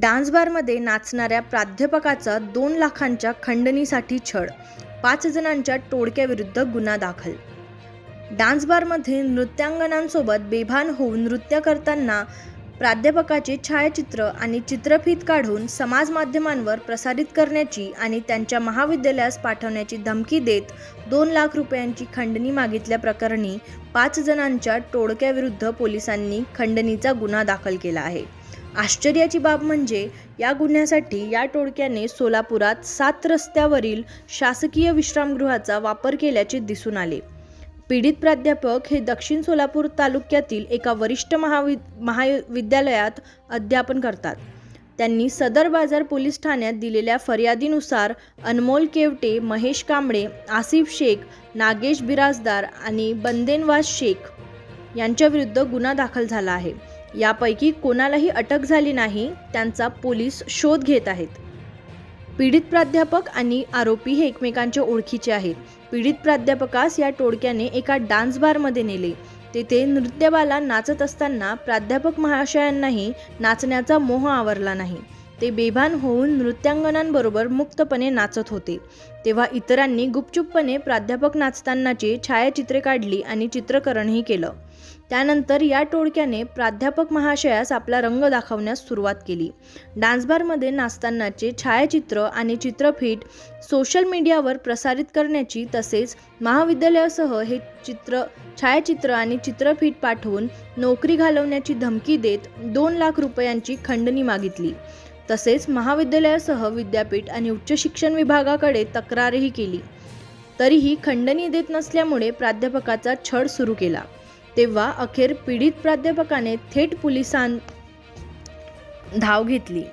Dance बारमध्ये नाचणाऱ्या प्राध्यापकाचा दोन लाखांच्या खंडणीसाठी छळ पाच जणांच्या टोळक्याविरुद्ध गुन्हा दाखल. डान्स बारमध्ये नृत्यांगनांसोबत बेभान होऊन नृत्य करताना प्राध्यापकाचे छायाचित्र आणि चित्रफीत काढून समाज माध्यमांवर प्रसारित करण्याची आणि त्यांच्या महाविद्यालयास पाठवण्याची धमकी देत दोन लाख रुपयांची खंडणी मागितल्याप्रकरणी पाच जणांच्या टोळक्याविरुद्ध पोलिसांनी खंडणीचा गुन्हा दाखल केला आहे. आश्चर्याची बाब म्हणजे या गुन्ह्यासाठी या टोळक्याने सोलापुरात सात रस्त्यावरील शासकीय विश्रामगृहाचा वापर केल्याचे दिसून आले. पीडित प्राध्यापक हे दक्षिण सोलापूर तालुक्यातील एका वरिष्ठ महावि महाविद्यालयात अध्यापन करतात. त्यांनी सदर बाजार पोलीस ठाण्यात दिलेल्या फर्यादीनुसार अनमोल केवटे महेश कांबळे आसिफ शेख नागेश बिराजदार आणि बंदेनवाज शेख यांच्याविरुद्ध गुन्हा दाखल झाला आहे. यापैकी कोणालाही अटक झाली नाही त्यांचा पोलीस शोध घेत आहेत. पीडित प्राध्यापक आणि आरोपी हे एकमेकांच्या ओळखीचे आहेत. पीडित प्राध्यापकास या टोळक्याने एका डान्स बारमध्ये नेले. तेथे नृत्यबाला नाचत असताना प्राध्यापक महाशयांनाही नाचण्याचा मोह आवरला नाही. ते बेभान होऊन नृत्यांगनांबरोबर मुक्तपणे नाचत होते. तेव्हा इतरांनी गुपचूपपणे प्राध्यापक नाचतानाची छायाचित्रे काढली आणि चित्रकरणही केलं. त्यानंतर या टोळक्याने प्राध्यापक महाशयास आपला रंग दाखवण्यास सुरुवात केली. डान्सबारमध्ये नाचतानाचे छायाचित्र आणि चित्रफीट सोशल मीडियावर प्रसारित करण्याची तसेच महाविद्यालयासह हे चित्र छायाचित्र आणि चित्रफीट पाठवून नोकरी घालवण्याची धमकी देत दोन लाख रुपयांची खंडणी मागितली. तसेच महाविद्यालयासह विद्यापीठ आणि उच्च शिक्षण विभागाकडे तक्रारही केली. तरीही खंडणी देत नसल्यामुळे प्राध्यापकाचा छळ सुरू केला. तेव्हा अखेर पीडित प्राध्यापकाने थेट पोलिसां धाव घेतली.